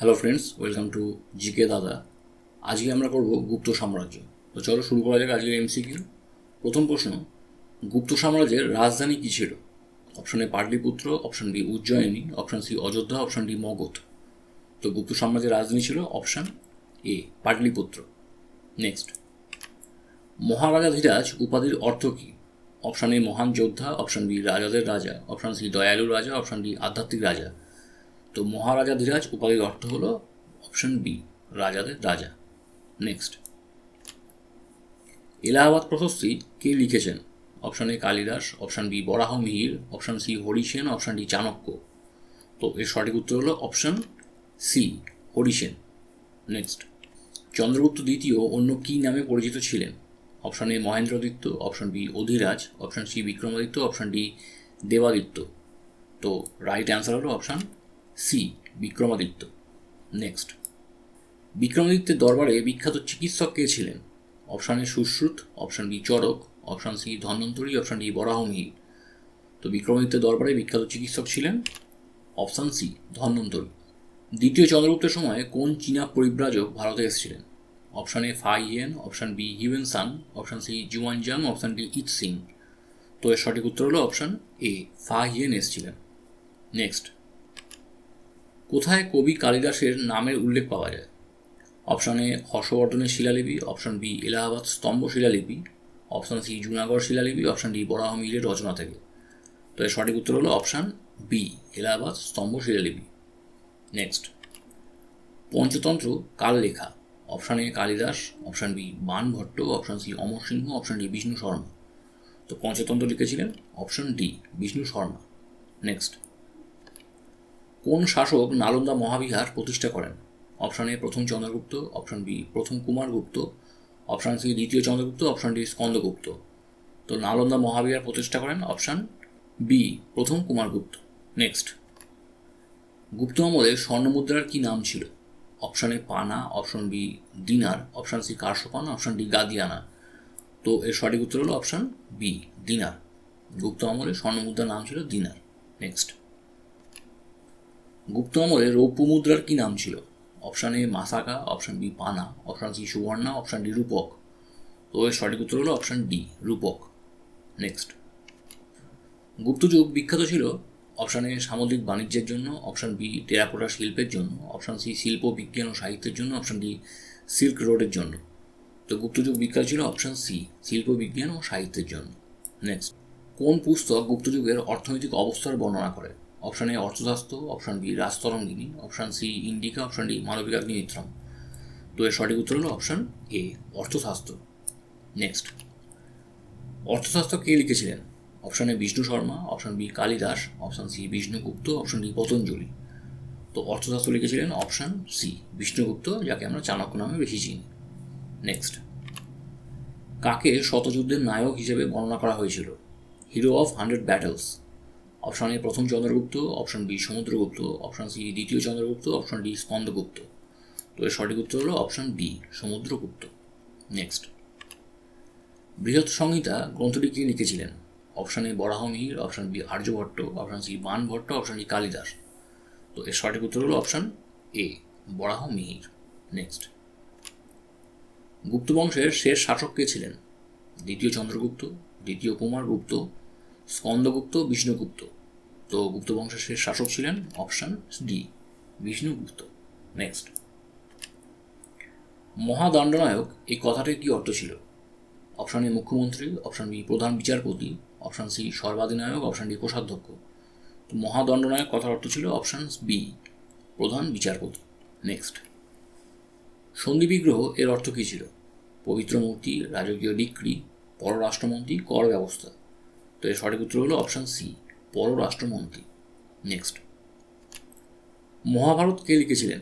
Hello friends welcome to GK দাদা আজকে আমরা করব গুপ্ত সাম্রাজ্য। তো চলো শুরু করা যাক আজকের এমসিকিউ প্রথম প্রশ্ন, গুপ্ত সাম্রাজ্যের রাজধানী কী ছিল? Option A Pataliputra option B Ujjayini option C Ayodhya option D Magadh. তো গুপ্ত সাম্রাজ্যের রাজধানী ছিল option A Pataliputra. Next Maharaja Dhiraj উপাধির অর্থ কী? অপশন এ মহান যোদ্ধা অপশন বি রাজাদের রাজা অপশন সি দয়ালু রাজা অপশন ডি আধ্যাত্মিক রাজা। তো মহারাজা ধীরাজ, উপাধির অর্থ হলো অপশন বি রাজাদের রাজা। নেক্সট এলাহাবাদ প্রশস্তি কে লিখেছেন? Option A Kalidas option B Varaha Mihir option C Harisen option D Chanakya. তো এর সঠিক উত্তর হলো option C Harisen. Next Chandragupta দ্বিতীয় অন্য কী নামে পরিচিত ছিলেন? Option A Mahendraditya option B Adhiraj option C Vikramaditya option D Debaditya. তো রাইট অ্যান্সার হলো অপশন সি, বিক্রমাদিত্য। নেক্সট। বিক্রমাদিত্যের দরবারে বিখ্যাত চিকিৎসক কে ছিলেন? Option A Sushruta, option B Charak option C Dhanvantari, option D Varahamihira. তো বিক্রমাদিত্যের দরবারে বিখ্যাত চিকিৎসক ছিলেন? Option C, Dhanvantari. দ্বিতীয় চন্দ্রগুপ্তের সময় কোন চীনা পরিব্রাজক ভারতে এসেছিলেন? Option A Fa Hien option B Hiuen Tsang option C Xuan Xuanzang, option D I Tsing. তো এর সঠিক উত্তর হলো অপশান এ ফা হিয়েন এসেছিলেন। নেক্সট। কোথায় কবি কালিদাসের নামের উল্লেখ পাওয়া যায়? অপশন এ, হর্ষবর্ধনের শিলালিপি, অপশন বি, এলাহাবাদ স্তম্ভ শিলালিপি, অপশন সি, জুনাগড় শিলালিপি, অপশন ডি বরাহমিলের রচনা থেকে। তো এর সঠিক উত্তর হলো অপশান বি, এলাহাবাদ স্তম্ভ শিলালিপি। নেক্সট। পঞ্চতন্ত্র কাল লেখা? Option A, Kalidas, option B Ban Bhatt option C, Amar Singh, option D, Vishnu Sharma. তো পঞ্চতন্ত্র লিখেছিলেন, option D, Vishnu Sharma. Next. কোন শাসক নালন্দা মহাবিহার প্রতিষ্ঠা করেন? অপশন এ প্রথম চন্দ্রগুপ্ত, অপশন বি প্রথম কুমারগুপ্ত, অপশন সি দ্বিতীয় চন্দ্রগুপ্ত, অপশন ডি স্কন্দগুপ্ত। তো নালন্দা মহাবিহার প্রতিষ্ঠা করেন? অপশন বি প্রথম কুমারগুপ্ত। নেক্সট। গুপ্ত আমলে স্বর্ণমুদ্রার কী নাম ছিল? Option A Pana, option B dinar, option C Karshapana option D Gadiana. তো এর সঠিক উত্তর হলো অপশন বি, দিনার। গুপ্ত আমলে স্বর্ণমুদ্রার নাম ছিল দিনার। নেক্সট। গুপ্ত আমলে রৌপ্য মুদ্রার কী নাম ছিল? Option A Masaka option B Pana option C Suvarna option D Rupaka তো এর সঠিক উত্তর হলো অপশান ডি রূপক নেক্সট গুপ্তযুগ বিখ্যাত ছিল অপশান এ সামুদ্রিক বাণিজ্যের জন্য অপশান বি টেরাকোটা শিল্পের জন্য অপশান সি শিল্প, বিজ্ঞান ও সাহিত্যের জন্য অপশান ডি সিল্ক রোডের জন্য। তো গুপ্তযুগ বিখ্যাত ছিল অপশান সি শিল্প, বিজ্ঞান ও সাহিত্যের জন্য। নেক্সট কোন পুস্তক গুপ্তযুগের অর্থনৈতিক অবস্থার বর্ণনা করে? Option A Arthashastra option B Rajatarangini option C Indica option D Malavikagnimitram তো এর সঠিক উত্তর হলো option A Arthashastra next Arthashastra কে লিখেছিলেন? Option A Vishnu Sharma option B Kalidas option C Vishnugupta option D Patanjali তো অর্থশাস্ত্র লিখেছিলেন অপশান সি বিষ্ণুগুপ্ত যাকে আমরা চাণক্য নামে বেশি চিনি। নেক্সট কাকে শতযুদ্ধের নায়ক হিসেবে বর্ণনা করা হয়েছিল? Hero of hundred battles option A প্রথম Chandragupta. Option B Samudragupta. Option C দ্বিতীয় চন্দ্রগুপ্ত। অপশন ডি স্কন্দগুপ্ত তো এর সঠিক উত্তর হলো অপশন বি সমুদ্রগুপ্ত। নেক্সট বৃহৎ সংহিতা গ্রন্থটি কে লিখেছিলেন? Option A Varahamihira. Option B Aryabhatta. Option C Bana Bhatta option D Kalidasa. তো এর সঠিক উত্তর হলো option A Varahamihira. Next Gupta বংশের শেষ শাসক কে ছিলেন? দ্বিতীয় চন্দ্রগুপ্ত, দ্বিতীয় কুমারগুপ্ত স্কন্দগুপ্ত বিষ্ণুগুপ্ত। তো গুপ্ত বংশের শেষ শাসক ছিলেন অপশান ডি বিষ্ণুগুপ্ত নেক্সট মহাদণ্ডনায়ক এই কথাটির কী অর্থ ছিল? অপশান এ মুখ্যমন্ত্রী, অপশান বি প্রধান বিচারপতি, অপশান সি সর্বাধিনায়ক, অপশান ডি কোষাধ্যক্ষ। তো মহাদণ্ডনায়ক কথার অর্থ ছিল অপশান বি, প্রধান বিচারপতি। নেক্সট সন্ধি বিগ্রহ এর অর্থ কী ছিল? পবিত্র মূর্তি, রাজকীয় ডিক্রি, পররাষ্ট্রমন্ত্রী, কর ব্যবস্থা। তো এর সঠিক উত্তর হলো অপশান সি। পররাষ্ট্রমন্ত্রী নেক্সট মহাভারত কে লিখেছিলেন?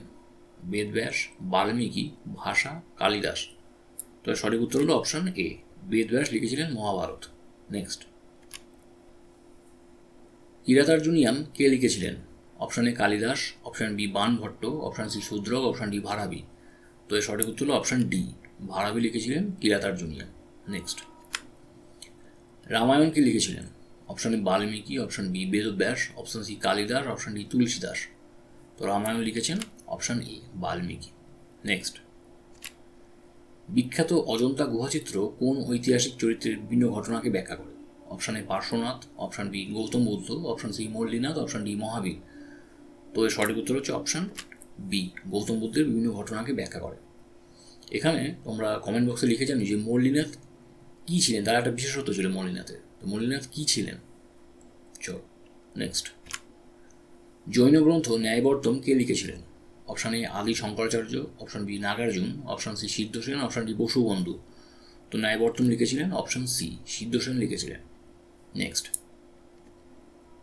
বেদব্যাস বাল্মীকি, ভাষা, কালিদাস। তো সঠিক উত্তর হলো অপশান এ বেদব্যাস লিখেছিলেন মহাভারত। নেক্সট কিরাতার্জুনিয়াম কে লিখেছিলেন? Option A Kalidas option B Ban Bhatt option C Shudraka option D Bharavi. তো এর সঠিক উত্তর হলো অপশান ডি ভারাবি লিখেছিলেন কিরাতার্জুনিয়াম নেক্সট রামায়ণ কি লিখেছিলেন? Option A Valmiki option B Vedvyas option C Kalidas option D Tulsidas তো রামায়ণ লিখেছেন অপশান এ বাল্মীকি নেক্সট বিখ্যাত অজন্তা গুহাচিত্র কোন ঐতিহাসিক চরিত্রের বিভিন্ন ঘটনাকে ব্যাখ্যা করে? Option A Parshvanath. Option B Gautam Buddha. Option C Mallinath. Option D Mahavir. তো এর সঠিক উত্তর হচ্ছে অপশন বি গৌতম বুদ্ধের বিভিন্ন ঘটনাকে ব্যাখ্যা করে। এখানে তোমরা কমেন্ট বক্সে লিখে জানি যে মল্লিনাথ কী ছিলেন? তার একটা বিশেষত্ব ছিল মল্লিনাথের। তো মল্লিনাথ কী ছিলেন? চল নেক্সট জৈন গ্রন্থ ন্যায়বর্তম কে লিখেছিলেন? Option A Adi Shankaracharya option B Nagarjun option C Siddhasen option D Vasubandhu. তো ন্যায়বর্তম লিখেছিলেন অপশান সি সিদ্ধসেন লিখেছিলেন। নেক্সট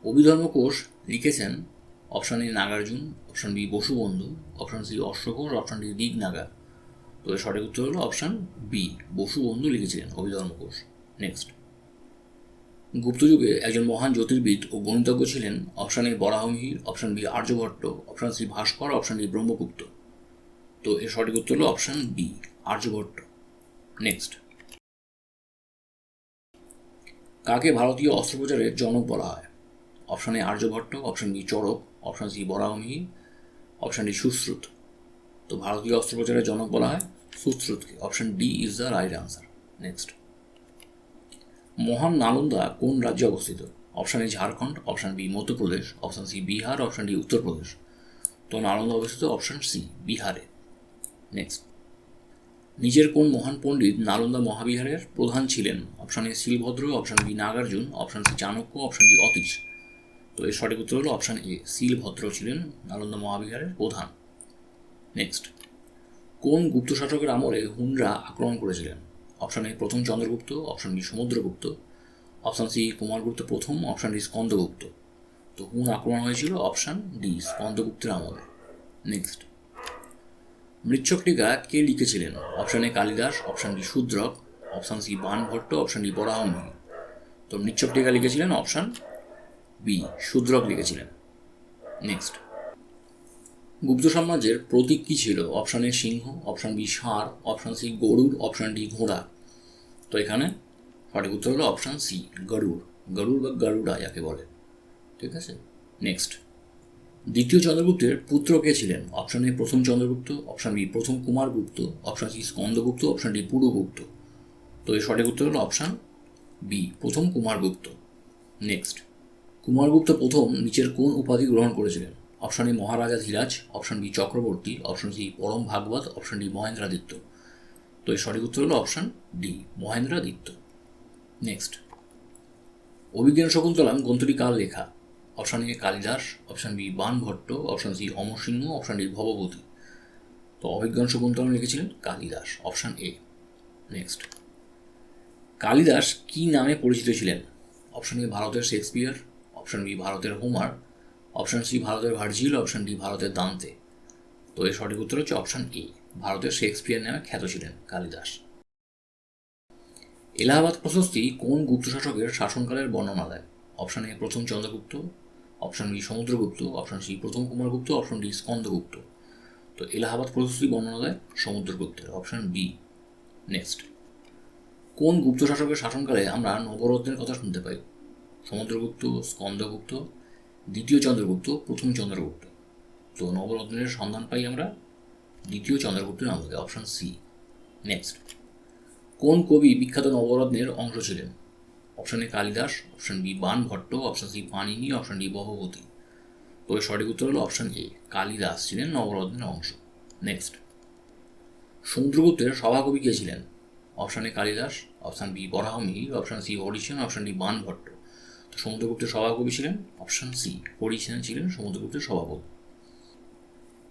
অভিধর্ম কোষ লিখেছেন option A Nagarjun option B Vasubandhu option C অশ্বঘোষ option D Dig Naga তো সঠিক উত্তর হলো অপশান বি বসুবন্ধু লিখেছিলেন অভিধর্ম কোষ নেক্সট গুপ্তযুগে একজন মহান জ্যোতির্বিদ ও গণিতজ্ঞ ছিলেন option A Varahamihira option B Aryabhatta option C Bhaskar option D Brahmagupta. তো এর সঠিক উত্তর হলো অপশান বি আর্যভট্ট। নেক্সট কাকে ভারতীয় অস্ত্রোপচারের জনক বলা হয়? Option A Aryabhata option B Charaka option C বরাহমিহি option D Sushruta. তো ভারতীয় অস্ত্রোপচারের জনক বলা হয় সুশ্রুতকে option D is the right answer next মহান নালন্দা কোন রাজ্যে অবস্থিত? Option A Jharkhand option B Madhya Pradesh option C Bihar option D Uttar Pradesh. তো নালন্দা অবস্থিত অপশান সি বিহারে। নেক্সট নিজের কোন মহান পণ্ডিত নালন্দা মহাবিহারের প্রধান ছিলেন? Option A Shilabhadra option B Nagarjun option C Chanakya option D Atish. তো এর সঠিক উত্তর হলো অপশান এ শিলভদ্র ছিলেন নালন্দা মহাবিহারের প্রধান। নেক্সট কোন গুপ্ত শাসকের আমলে হুনরা আক্রমণ করেছিলেন? অপশান এ প্রথম Chandragupta. Option B Samudragupta. Option C Kumaragupta, প্রথম। Option D Skandagupta. তো হুন আক্রমণ হয়েছিল? অপশান ডি স্কন্দগুপ্তের আমলে। নেক্সট মৃচ্ছক টিকা কে লিখেছিলেন? Option A Kalidas. Option D Shudraka. Option C Banabhatta. Option D বরাহমিহি তো মৃচ্ছক টিকা লিখেছিলেন? অপশান বি শূদ্রক লিখেছিলেন। নেক্সট গুপ্ত সাম্রাজ্যের প্রতীক কী ছিল? অপশান এ সিংহ। অপশান বি ষাঁড় option C Garuda option D ঘোড়া। তো এখানে সঠিক উত্তর হলো অপশান সি গরুর গরুর বা গরুড়া যাকে বলে। ঠিক আছে? নেক্সট দ্বিতীয় চন্দ্রগুপ্তের পুত্র কে ছিলেন? অপশান এ প্রথম চন্দ্রগুপ্ত অপশান বি প্রথম Kumaragupta option C Skandagupta option D Purugupta. তো এর সঠিক উত্তর হলো অপশান বি প্রথম কুমারগুপ্ত। নেক্সট কুমারগুপ্ত প্রথম নিচের কোন উপাধি গ্রহণ করেছিলেন? Option A Maharaja Dhiraj option B Chakravarti option C Param Bhagavata option D মহেন্দ্রাদিত্য। তো এর সঠিক উত্তর হলো option D Mahendraditya. Next Abhijnana Shakuntalam গ্রন্থটি কার লেখা? Option A Kalidas. Option B Banabhatta. Option C Amarsingh. Option D Bhavabhuti তো অভিজ্ঞান শকুন্তলাম লিখেছিলেন Kalidas. Option A next Kalidas কী নামে পরিচিত ছিলেন? অপশান এ ভারতের শেক্সপিয়ার। অপশান বি ভারতের হোমার। অপশান সি ভারতের ভার্জিল। অপশান ডি ভারতের দান্তে। তো এর সঠিক উত্তর হচ্ছে অপশান এ ভারতের শেক্সপিয়ার নামে খ্যাত ছিলেন কালিদাস। এলাহাবাদ প্রশস্তি কোন গুপ্ত শাসকের শাসনকালের বর্ণনা দেয় অপশান এ প্রথম Chandragupta, option B Samudragupta, option C প্রথম কুমারগুপ্ত, অপশান ডি স্কন্দগুপ্ত। তো এলাহাবাদ প্রশস্তি বর্ণনা দেয় সমুদ্রগুপ্তের, অপশান বি নেক্সট। কোন গুপ্ত শাসকের শাসনকালে আমরা নবরত্নের কথা শুনতে পাই? সমুদ্রগুপ্ত, স্কন্দগুপ্ত, দ্বিতীয় চন্দ্রগুপ্ত, প্রথম চন্দ্রগুপ্ত। তো নবরত্নের সন্ধান পাই আমরা দ্বিতীয় চন্দ্রগুপ্তের আমলে অপশন সি নেক্সট কোন কবি বিখ্যাত নবরত্নের অংশ ছিলেন? Option A Kalidas option B Ban Bhatt option C Panini option D বহবতী। তো এর সঠিক উত্তর হলো অপশন এ কালিদাস ছিলেন নবরত্নের অংশ। নেক্সট সমুদ্রগুপ্তের সভাকবি কে ছিলেন? Option A Kalidas option B Varahamihira option C Harisen option D Ban Bhatt তো সমুদ্রগুপ্তের সভাকবি ছিলেন? অপশন সি হরিসেন ছিলেন সমুদ্রগুপ্তের সভাপতি।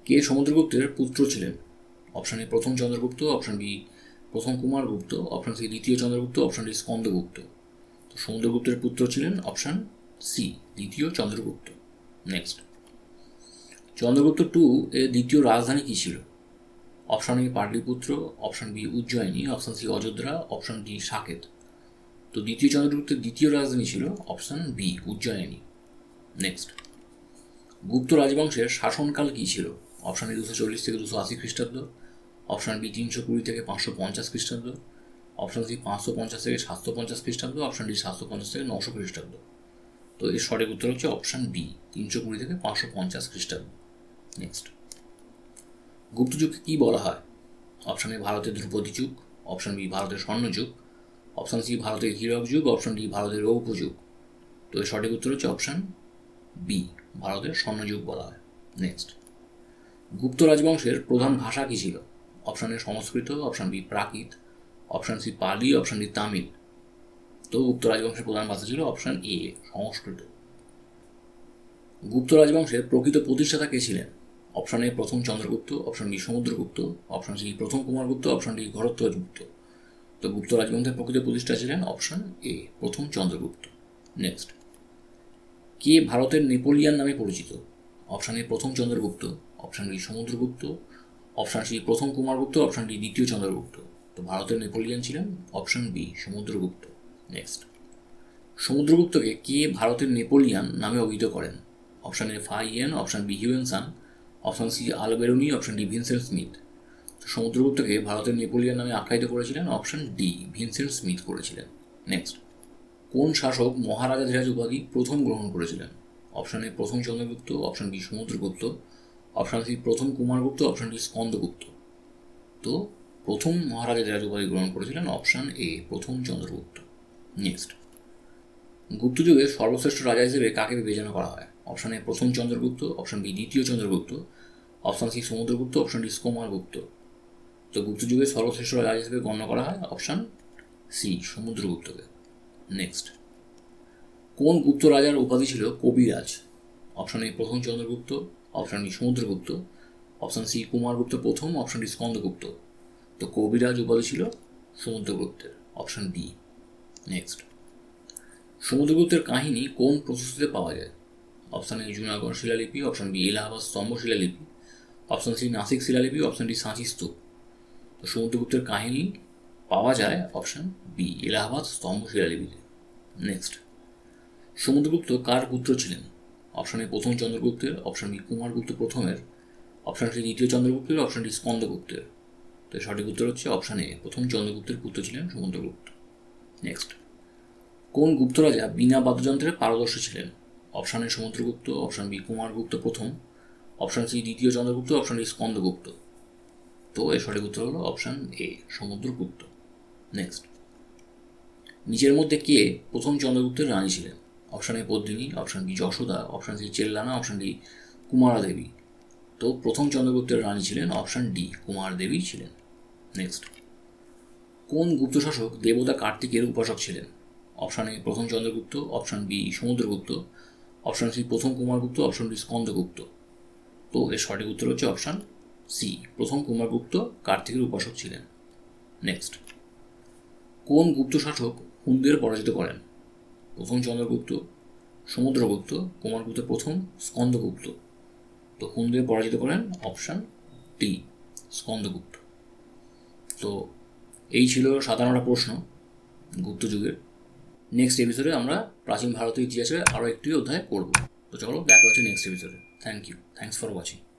কে সমুদ্রগুপ্তের পুত্র ছিলেন? অপশান এ প্রথম চন্দ্রগুপ্ত অপশান বি প্রথম কুমারগুপ্ত অপশান সি দ্বিতীয় চন্দ্রগুপ্ত অপশান ডি স্কন্দগুপ্ত। তো সমুদ্রগুপ্তের পুত্র ছিলেন অপশান সি দ্বিতীয় চন্দ্রগুপ্ত। নেক্সট চন্দ্রগুপ্ত টু এর দ্বিতীয় রাজধানী কী ছিল? Option A Pataliputra option B Ujjayini option C Ayodhya option D Saket. তো দ্বিতীয় চন্দ্রগুপ্তের দ্বিতীয় রাজধানী ছিল option B Ujjayini. Next Gupta রাজবংশের শাসনকাল কী ছিল? অপশান এ দুশো চল্লিশ থেকে দুশো আশি খ্রিস্টাব্দ, অপশান বি তিনশো কুড়ি থেকে পাঁচশো পঞ্চাশ খ্রিস্টাব্দ, অপশান সি পাঁচশো পঞ্চাশ থেকে সাতশো পঞ্চাশ খ্রিস্টাব্দ, অপশান ডি সাতশো পঞ্চাশ থেকে নশো খ্রিস্টাব্দ। তো এর সঠিক উত্তর হচ্ছে অপশান বি, তিনশো কুড়ি থেকে পাঁচশো পঞ্চাশ খ্রিস্টাব্দ। নেক্সট গুপ্ত যুগকে কী বলা হয়? অপশান এ ভারতের ধ্রুপদী যুগ, অপশান বি ভারতের স্বর্ণযুগ অপশান সি ভারতের হীরক যুগ, অপশান ডি ভারতের রৌপ্য যুগ। তো এর সঠিক উত্তর হচ্ছে অপশান বি ভারতের স্বর্ণযুগ বলা হয়। নেক্সট গুপ্ত রাজবংশের প্রধান ভাষা কী ছিল? Option A Sanskrit option B Prakrit option C Pali option D Tamil. তো গুপ্ত রাজবংশের প্রধান ভাষা ছিল অপশান এ, সংস্কৃত। গুপ্ত রাজবংশের প্রকৃত প্রতিষ্ঠাতা কে ছিলেন? অপশান এ প্রথম Chandragupta option B Samudragupta option C প্রথম কুমারগুপ্ত অপশান ডি ভরদ্বাজগুপ্ত তো গুপ্ত রাজবংশের প্রকৃত প্রতিষ্ঠা ছিলেন অপশান এ, প্রথম চন্দ্রগুপ্ত। নেক্সট কে ভারতের নেপোলিয়ান নামে পরিচিত? অপশান এ প্রথম Chandragupta option B Samudragupta, option C প্রথম কুমারগুপ্ত, অপশান ডি দ্বিতীয় চন্দ্রগুপ্ত। তো ভারতের নেপোলিয়ান ছিলেন, অপশান বি সমুদ্রগুপ্ত। নেক্সট সমুদ্রগুপ্তকে কে ভারতের নেপোলিয়ান নামে অভিহিত করেন? Option A Fahien option B Hiuen Tsang option C Alberuni, option D Vincent Smith. সমুদ্রগুপ্তকে ভারতের নেপোলিয়ান নামে আখ্যায়িত করেছিলেন, অপশান ডি ভিনসেন্ট স্মিথ করেছিলেন। নেক্সট কোন শাসক মহারাজাধিরাজ উপাধি প্রথম গ্রহণ করেছিলেন? অপশান এ প্রথম Chandragupta, option B Samudragupta option C প্রথম কুমারগুপ্ত অপশান ডি স্কন্দগুপ্ত তো প্রথম মহারাজাধিরাজ উপাধি গ্রহণ করেছিলেন, অপশান এ প্রথম চন্দ্রগুপ্ত। নেক্সট গুপ্ত যুগে সর্বশ্রেষ্ঠ রাজা হিসেবে কাকে বিবেচনা করা হয়? অপশান এ প্রথম চন্দ্রগুপ্ত, অপশান বি দ্বিতীয় Chandragupta, option C Samudragupta, option D Kumaragupta তো গুপ্ত যুগের সর্বশ্রেষ্ঠ রাজা হিসেবে গণ্য করা হয় অপশান সি সমুদ্রগুপ্তকে। নেক্সট কোন গুপ্ত রাজার উপাধি ছিল কবিরাজ? অপশান এ প্রথম Chandragupta option B Samudragupta option C Kumaragupta প্রথম। অপশান ডি স্কন্দগুপ্ত তো কবিরাজ উপাধি ছিল সমুদ্রগুপ্তের অপশান বি নেক্সট সমুদ্রগুপ্তের কাহিনী কোন প্রশস্তিতে পাওয়া যায়? অপশান এ জুনাগড় শিলালিপি। অপশান বি এলাহাবাদ স্তম্ভ শিলালিপি। অপশান সি নাসিক শিলালিপি। অপশান ডি সাঁচি স্তূপ। তো সমুদ্রগুপ্তের কাহিনী পাওয়া যায় অপশান বি এলাহাবাদ স্তম্ভ শিলালিপিতে। নেক্সট সমুদ্রগুপ্ত কার পুত্র ছিলেন? অপশান এ প্রথম চন্দ্রগুপ্তের অপশন বি কুমারগুপ্ত প্রথমের অপশান সি দ্বিতীয় চন্দ্রগুপ্তের অপশান ডি স্কন্দগুপ্তের। তো সঠিক উত্তর হচ্ছে অপশান এ প্রথম চন্দ্রগুপ্তের পুত্র ছিলেন সমুদ্রগুপ্ত নেক্সট কোন গুপ্ত রাজা বিনা বাদ্যযন্ত্রে পারদর্শী ছিলেন? Option A Samudragupta option B Kumaragupta প্রথম অপশান সি দ্বিতীয় চন্দ্রগুপ্ত অপশান ডি স্কন্দগুপ্ত। তো এর সঠিক উত্তর হলো অপশান এ সমুদ্রগুপ্ত নেক্সট নিজের মধ্যে কে প্রথম চন্দ্রগুপ্তের রানী ছিলেন? Option A Padmini option B Yashoda option C Chellana option D Kumara Devi তো প্রথম চন্দ্রগুপ্তের রানী ছিলেন অপশান ডি কুমার দেবী ছিলেন। নেক্সট কোন গুপ্ত শাসক দেবতা কার্তিকের উপাসক ছিলেন? অপশান এ প্রথম Chandragupta option B Samudragupta option C প্রথম কুমারগুপ্ত অপশান ডি স্কন্দগুপ্ত। তো এর সঠিক উত্তর হচ্ছে অপশান সি প্রথম কুমারগুপ্ত কার্তিকের উপাসক ছিলেন। নেক্সট কোন গুপ্ত শাসক হুনদের পরাজিত করেন? প্রথম চন্দ্রগুপ্ত, সমুদ্রগুপ্ত কুমারগুপ্ত প্রথম স্কন্দগুপ্ত। তো কোন হুনদের পরাজিত করেন? Option D, Skandagupta. তো এই ছিল সাধারণটা প্রশ্ন গুপ্ত যুগের। নেক্সট এপিসোডে আমরা প্রাচীন ভারতীয় ইতিহাসের আরও একটি অধ্যায় করব তো চলো দেখা হচ্ছে নেক্সট এপিসোডে thank you thanks for watching